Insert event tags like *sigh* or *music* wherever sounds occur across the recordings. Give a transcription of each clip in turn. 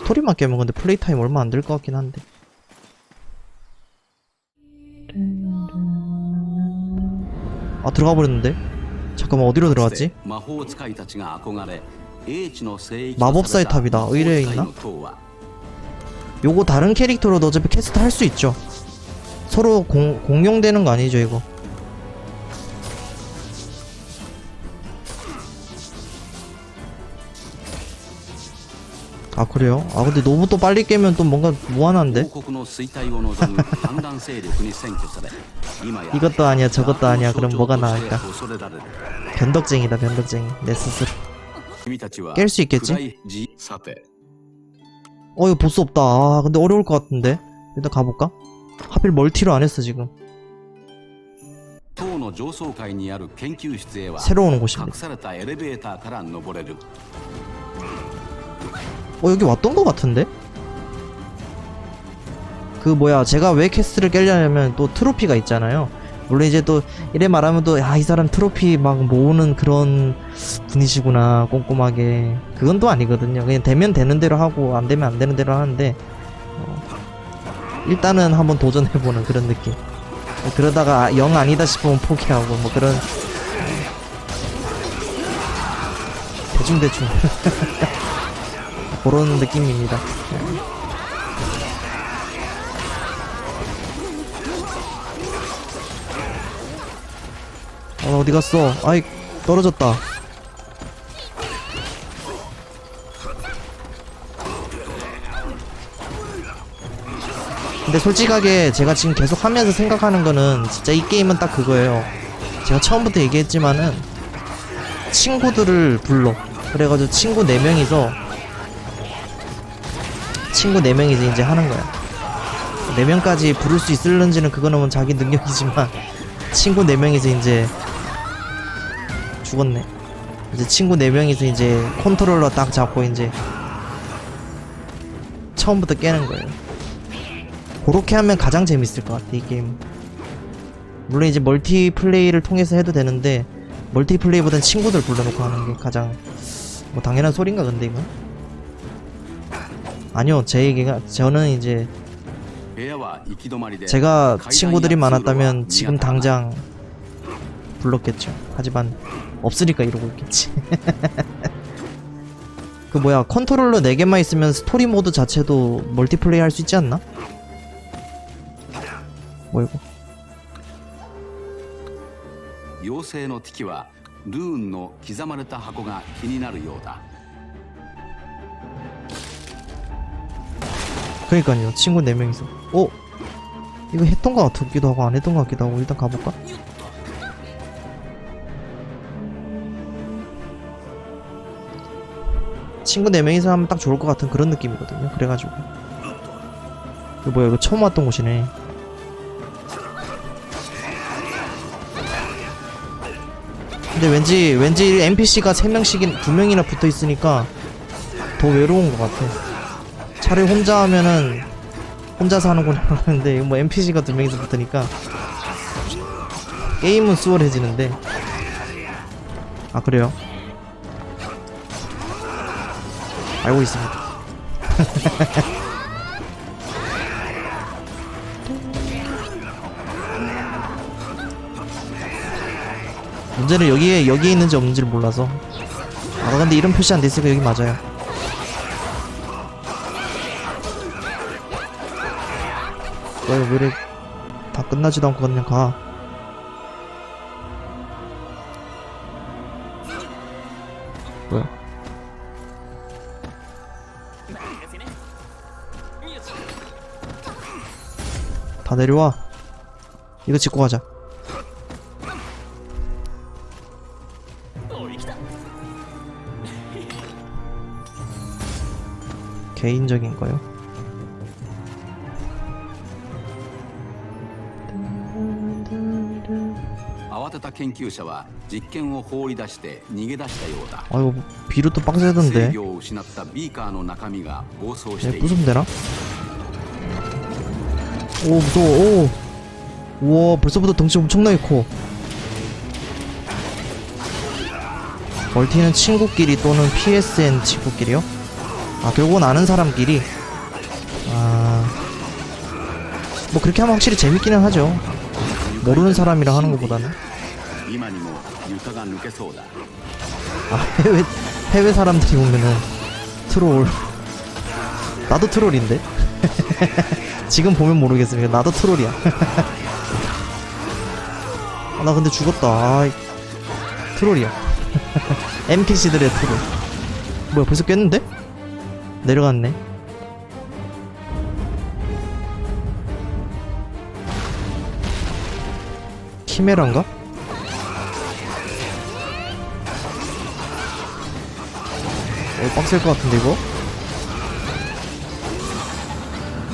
스토리만 깨면 근데 플레이 타임 얼마 안 될 것 같긴 한데. 아 들어가 버렸는데. 잠깐만 어디로 들어갔지? 마법사의 탑이다. 의뢰에 있나? 요거 다른 캐릭터로도 어차피 캐스트 할 수 있죠. 서로 공, 공용되는 거 아니죠 이거? 아 그래요? 아 근데 너무 또 빨리 깨면 또 뭔가 무한한데? 이것도 아니야 저것도 아니야 그럼 뭐가 나을까? 변덕쟁이다 변덕쟁이 내 스스로 깰 수 있겠지? 어 이거 보스 없다 아 근데 어려울 것 같은데 일단 가볼까? 하필 멀티로 안 했어 지금 새로운 곳입니다 어 여기 왔던 것 같은데? 그 뭐야 제가 왜 캐스를 깨려냐면 또 트로피가 있잖아요. 원래 이제 또 이래 말하면 또아이 사람 트로피 막 모으는 그런 분이시구나 꼼꼼하게. 그건 또 아니거든요. 그냥 되면 되는 대로 하고 안 되면 안 되는 대로 하는데 어, 일단은 한번 도전해보는 그런 느낌. 뭐 그러다가 영 아니다 싶으면 포기하고 뭐 그런 어, 대충대충. *laughs* 그런 느낌입니다. 어, 어디 갔어? 아이, 떨어졌다. 근데 솔직하게 제가 지금 계속 하면서 생각하는 거는 진짜 이 게임은 딱 그거예요. 제가 처음부터 얘기했지만은 친구들을 불러. 그래가지고 친구 4명이서 친구 4명이서 이제 하는 거야. 4명까지 부를 수 있을는지는 그거는 뭐 자기 능력이지만 *laughs* 친구 4명이서 이제 죽었네. 이제 친구 4명이서 이제 컨트롤러 딱 잡고 이제 처음부터 깨는 거예요. 그렇게 하면 가장 재밌을 것 같아, 이 게임. 물론 이제 멀티플레이를 통해서 해도 되는데 멀티플레이보단 친구들 불러놓고 하는 게 가장 뭐 당연한 소린가 근데 이건? 아니요 제 얘기가 저는 이제 部屋は行き止まりで 제가 친구들이 많았다면 지금 당장 불렀겠죠 하지만 없으니까 이러고 있겠지 *laughs* 그 뭐야 컨트롤러 4개만 있으면 스토리 모드 자체도 멀티플레이 할 수 있지 않나? 뭐 이거 妖精の敵はルーンの刻まれた箱が気になるようだ 그러니까요. 친구 4명이서. 어? 이거 했던 것 같기도 하고 안 했던 것 같기도 하고 일단 가볼까? 친구 4명이서 하면 딱 좋을 것 같은 그런 느낌이거든요. 그래가지고. 이거 뭐야 이거 처음 왔던 곳이네. 근데 왠지 왠지 NPC가 3명씩인 2명이나 붙어있으니까 더 외로운 것 같아 차라리 혼자 하면은 혼자서 하는구나 하는데 뭐 NPC가 두 명이서 붙으니까 게임은 수월해지는데. 아 그래요? 알고 있습니다. *laughs* 문제는 여기에 여기에 있는지 없는지를 몰라서. 아 근데 이런 표시 안 돼있으니까 여기 맞아요 왜, 왜 이래 다 끝나지도 않고 그냥 가. 뭐야? 다 내려와. 이거 짚고 가자. 개인적인 거요? 研究者は実験を放り出して逃げ出したようだ 아 이거 비료 또 制 빡세던데 御を失ったビーカーの中身が暴走し 얘 ている 부수면 되나? 오 무서워 오 우와 벌써부터 덩치 엄청나게 커 멀티는 친구끼리 또는 PSN 친구끼리요? 아 결국은 아는 사람끼리 아... 뭐 그렇게 하면 확실히 재밌기는 하죠 모르는 사람이랑 하는 것보다는 今にも床が抜けそうだ 아 해외 해외 사람들이 오면은 트롤 나도 트롤인데 *laughs* 지금 보면 모르겠으니까 나도 트롤이야 *laughs* 아, 나 근데 죽었다 아 트롤이야 *laughs* NPC들의 트롤 뭐야 벌써 깼는데? 내려갔네 키메란가? 어, 빡셀 것 같은데 이거?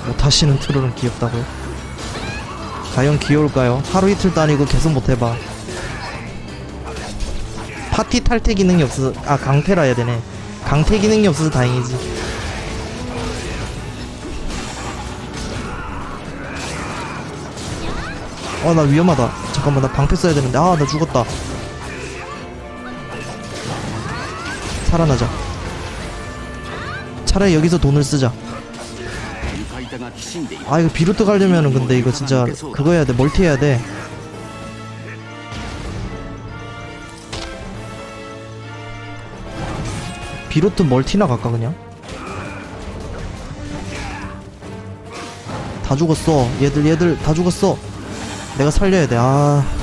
못하시는 트롤은 귀엽다고요? 과연 귀여울까요? 하루 이틀도 아니고 계속 못해봐. 파티 탈퇴 기능이 없어서 아 강퇴라 해야 되네. 강퇴 기능이 없어서 다행이지. 어나 위험하다. 잠깐만 나 방패 써야 되는데. 아 나 죽었다. 살아나자 차라리 여기서 돈을 쓰자. 아 이거 비루트 가려면은 근데 이거 진짜 그거 해야 돼. 멀티 해야 돼. 비루트 멀티나 갈까 그냥? 다 죽었어. 얘들 얘들 다 죽었어. 내가 살려야 돼아.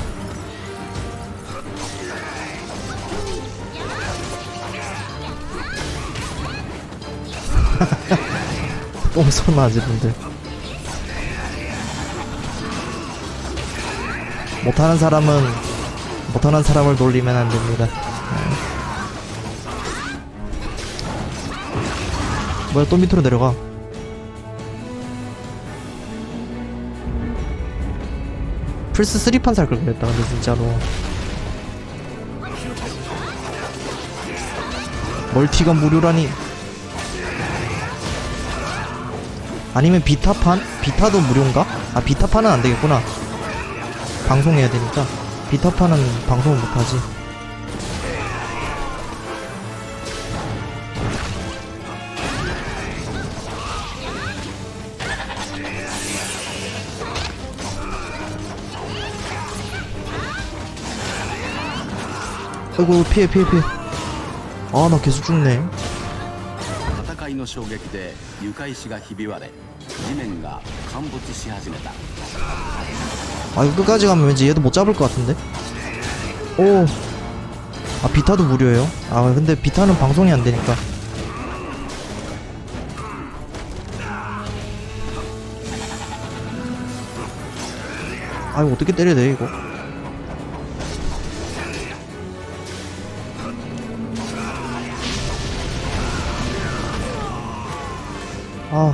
똥손 아지분들 못하는 사람은 못하는 사람을 놀리면 안 됩니다. 네. 뭐야 또 밑으로 내려가? 플스 3판 살걸 그랬다 근데 진짜로 멀티가 무료라니 아니면 비타판? 비타도 무료인가? 아 비타판은 안 되겠구나. 방송해야 되니까. 비타판은 방송을 못하지. 아이고 피해 피해 피해. 아 나 계속 죽네 の衝撃で床石がひび割れ地面が陥没し始めた 아 이거 끝까지 가면 왠지 얘도 못 잡을 것 같은데 오 아 비타도 무료예요? 아 근데 비타는 방송이 안 되니까 아 이거 어떻게 때려야 돼 이거 아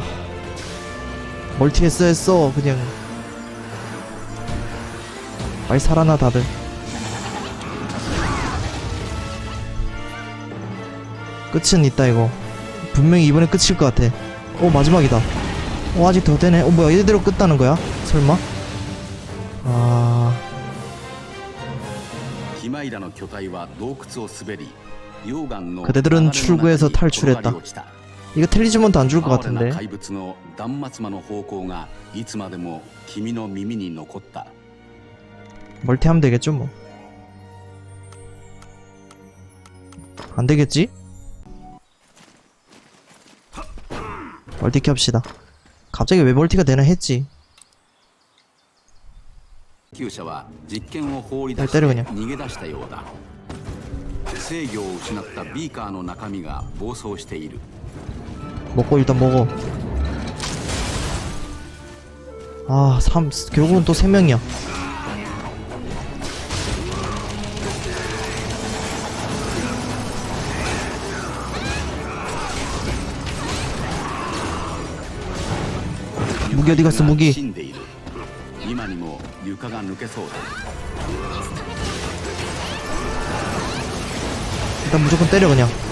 멀티 했어 했어 그냥 빨리 살아나 다들 끝은 있다 이거 분명히 이번에 끝일 것 같아 어 마지막이다 어 아직 더 되네 어 뭐야 이대로 끝나는 거야 설마 아 ヒマイラの巨体は洞窟を滑り溶岩の 그대들은 출구에서 탈출했다. 転がり落ちた 이거 텔리즈몬도 안 줄 것 哀れな 같은데 怪物の断末魔の方向がいつまでも君の耳に残った 멀티하면 되겠죠 뭐 안되겠지? 멀티키 합시다 갑자기 왜 멀티가 되나 했지 研究者は実験を放り出してやってるね逃げ出したようだ制御を失ったビーカーの中身が暴走している 먹고 일단 먹어. 아 3, 결국은 또 3명이야. 무기 어디 갔어 무기? 일단 무조건 때려 그냥.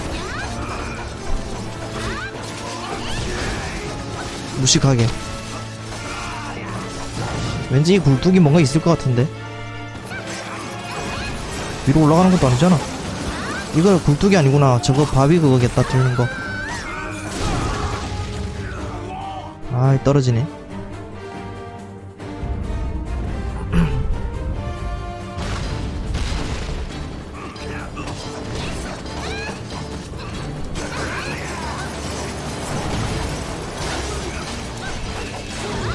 무식하게. 왠지 이 굴뚝이 뭔가 있을 것 같은데? 위로 올라가는 것도 아니잖아. 이거 굴뚝이 아니구나. 저거 밥이 그거겠다 들는 거. 아이 떨어지네.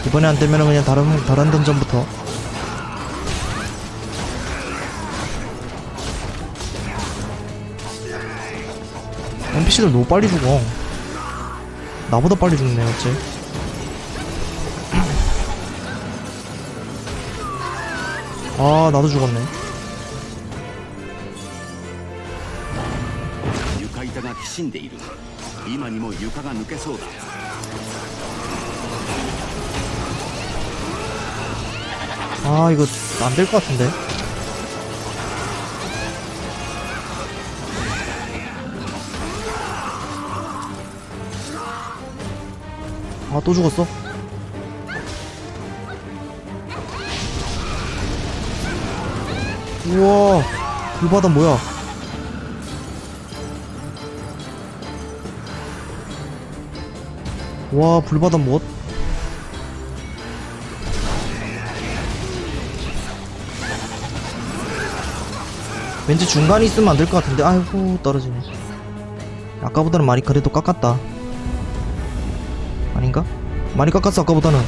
이번에 안 되면은 그냥 다른 다른 던전부터 NPC들 너무 빨리 죽어 나보다 빨리 죽네 어째 *clears throat* 아 나도 죽었네 床板がきしんでいる今にも床が抜けそうだ 아 이거 안 될 것 같은데. 아 또 죽었어? 우와 불바다 뭐야? 와 불바다 뭐 왠지 중간에 있으면 안 될 것 같은데. 아이고 떨어지네. 아까보다는 많이 그래도 깎았다. 아닌가? 많이 깎았어 아까보다는.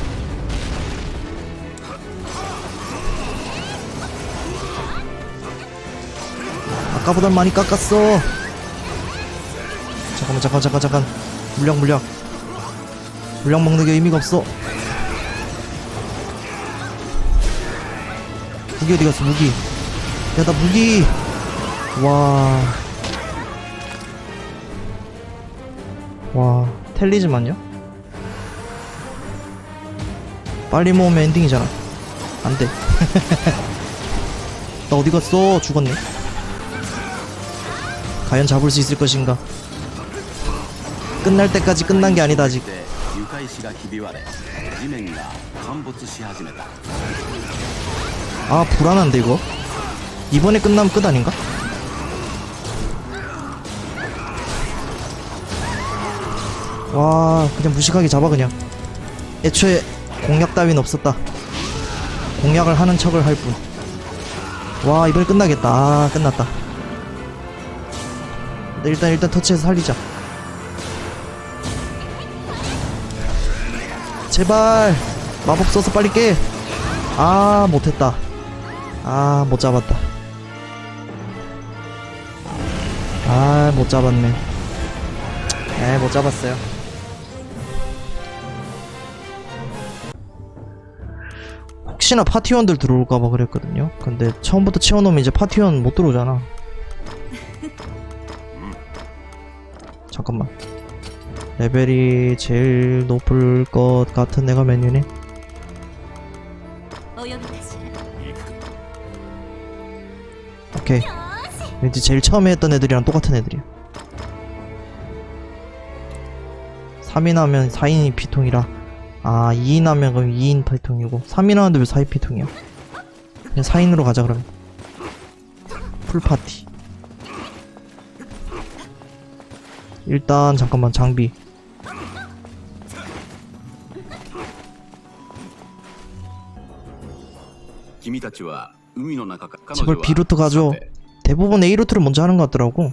아까보단 많이 깎았어. 잠깐만 잠깐 잠깐 잠깐. 물량 물량. 물량 먹는 게 의미가 없어. 무기 어디 갔어? 무기. 야 나 무기 와. 와, 텔리즈만요? 빨리 모으면 엔딩이잖아. 안 돼. *laughs* 나 어디 갔어? 죽었네. 과연 잡을 수 있을 것인가? 끝날 때까지 끝난 게 아니다 아직. 아 불안한데 이거? 이번에 끝나면 끝 아닌가? 와, 그냥 무식하게 잡아, 그냥. 애초에 공략 따윈 없었다. 공략을 하는 척을 할 뿐. 와, 이번에 끝나겠다. 아, 끝났다. 일단, 일단 터치해서 살리자. 제발! 마법 써서 빨리 깨! 아, 못했다. 아, 못 잡았다. 아, 못 잡았네. 에, 못 잡았어요. 혹시나 파티원들 들어올까봐 그랬거든요. 근데 처음부터 채워놓으면 이제 파티원 못 들어오잖아. 음. 잠깐만. 레벨이 제일 높을 것 같은 애가 메뉴네. 오케이. 왠지 제일 처음에 했던 애들이랑 똑같은 애들이야. 3인 하면 4인이 피통이라. 아 2인 하면 그럼 2인 8통이고 3인 하는데 왜 4인 8통이야. 그냥 4인으로 가자 그러면 풀파티. 일단 잠깐만 장비. 제발 비루트 가죠 대부분 A루트를 먼저 하는 것 같더라고.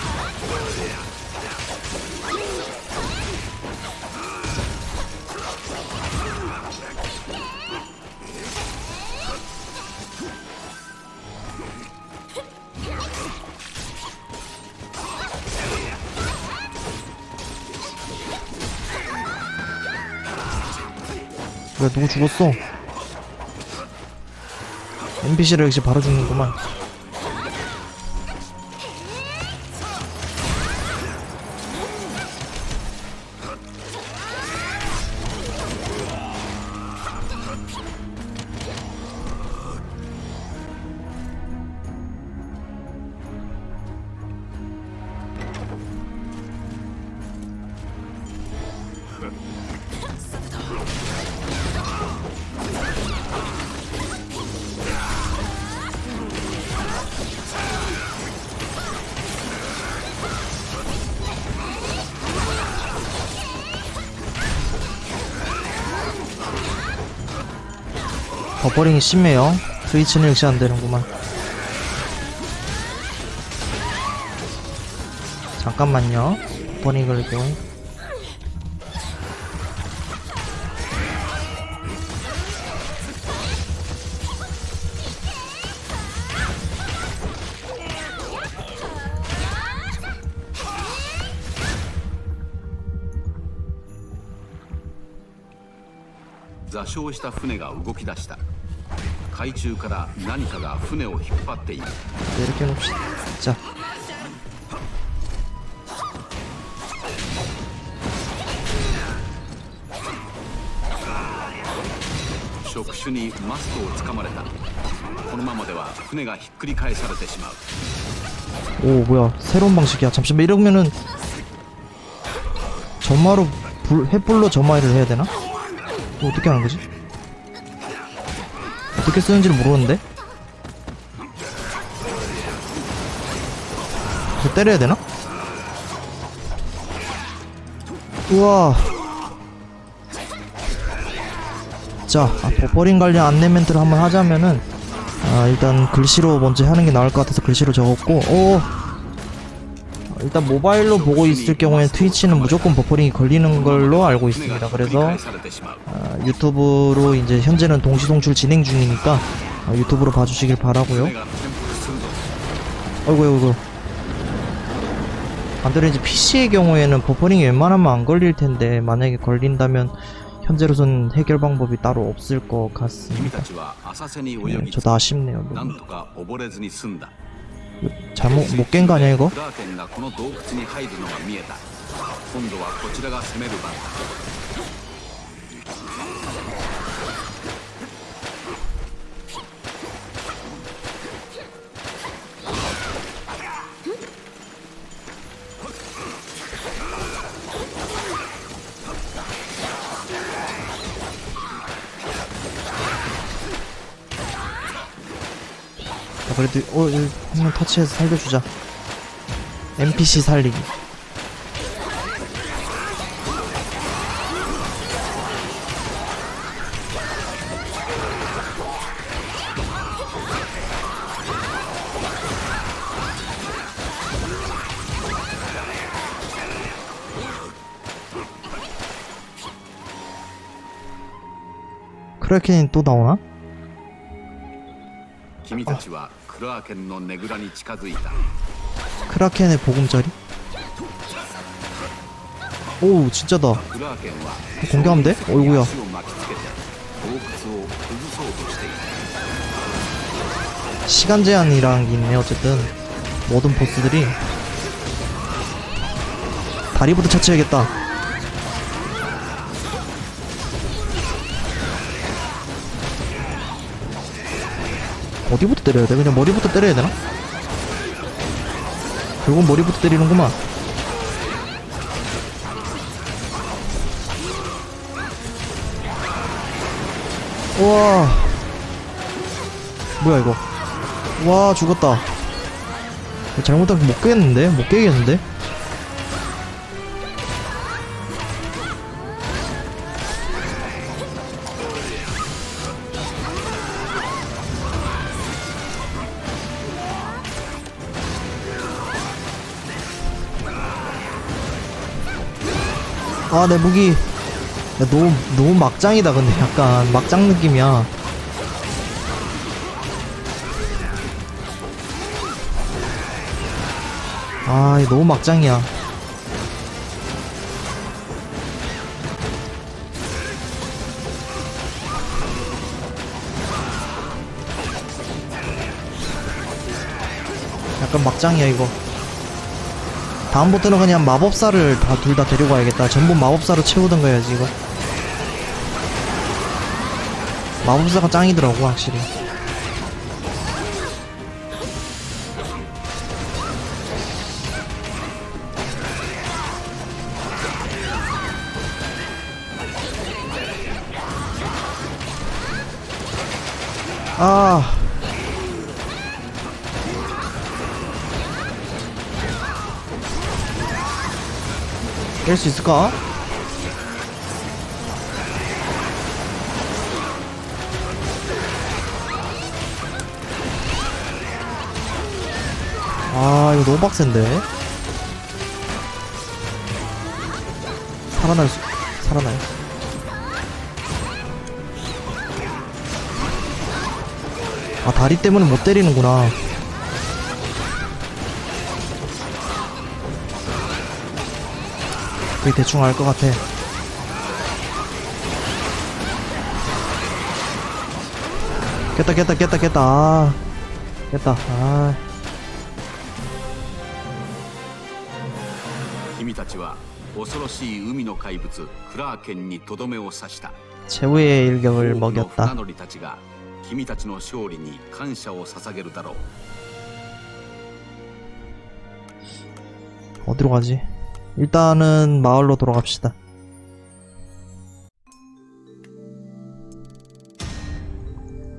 누구 죽었어? NPC를 역시 바로 죽는구만. 버퍼링이 심해요. 스위치는 역시 안 되는구만. 잠깐만요. 버퍼링 걸고.「 座礁した船が動き出した海中から何かが船を引っ張っている 네, 이렇게 해놓읍시다. 자. 」触手にマストをつかまれたこのままでは船がひっくり返されてしまう 오, 뭐야. 새로운 방식이야. 잠시만, 이러면은. 점화로, 불, 햇불로 점화를 해야 되나? 이거 어떻게 하는 거지? 어떻게 쓰는지를 모르는데? 이거 때려야 되나? 우와. 자, 아, 버퍼링 관련 안내 멘트를 한번 하자면은, 아, 일단 글씨로 먼저 하는 게 나을 것 같아서 글씨로 적었고, 오! 일단 모바일로 보고 있을 경우에 트위치는 무조건 버퍼링이 걸리는 걸로 알고 있습니다. 그래서 어, 유튜브로 이제 현재는 동시 송출 진행 중이니까 어, 유튜브로 봐주시길 바라고요. 어이구 어이구 반대로 이제 PC의 경우에는 버퍼링이 웬만하면 안 걸릴 텐데 만약에 걸린다면 현재로선 해결 방법이 따로 없을 것 같습니다. 네, 저도 아쉽네요. 뭐. 너무. 잘못 못 깬 거 아니야 이거? クラーケンがこの洞窟に入るのが見えた今度はこちらが攻める番だ 그래도 어, 예, 한명 터치해서 살려주자 NPC 살리기 크래켄이 또 나오나? 김이가? クラーケンのねぐらに近づいた 크라켄의 보금자리? 오 진짜다 クラーケンは 공개하면 돼? 어이구야 足を巻きつけて洞窟を崩そうとしている 시간 제한이라는 게 있네 어쨌든 모든 보스들이 다리부터 처치해야겠다 어디부터 때려야 돼? 그냥 머리부터 때려야 되나? 결국 머리부터 때리는구만 우와 뭐야 이거 와 죽었다 잘못하면 못 깨겠는데? 못 깨겠는데? 아 내 무기 야, 너무 너무 막장이다 근데 약간 막장 느낌이야 아, 너무 막장이야. 약간 막장이야, 이거. 다음부터는 그냥 마법사를 다 둘 다 데리고 가야겠다. 전부 마법사로 채우던가 해야지, 이거. 마법사가 짱이더라고, 확실히. 아. 깰 수 있을까? 아 이거 너무 빡센데? 살아날 수 살아나요 아 다리 때문에 못 때리는구나. 거의 대충 알 것 같아 깼다 깼다 깼다 깼다 아 깼다 아 君たちは恐ろしい海の怪物クラーケンにとどめを刺した 최후의 일격을 多くの 먹였다 船乗りたちが君たちの勝利に感謝を捧げるだろう 어디로 가지? 일단은 마을로 돌아갑시다.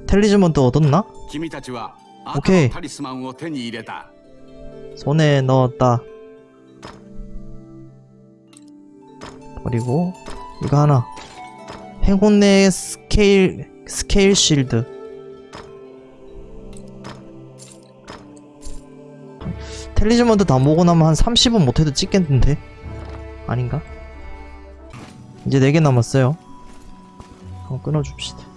텔리즈먼트 얻었나? 오케이. 손에 넣었다. 그리고 이거 하나. 행운의 스케일 스케일 실드. 텔리즈먼트 다 모고 나면 한 30은 못해도 찍겠는데? 아닌가? 이제 4개 남았어요. 한번 끊어줍시다.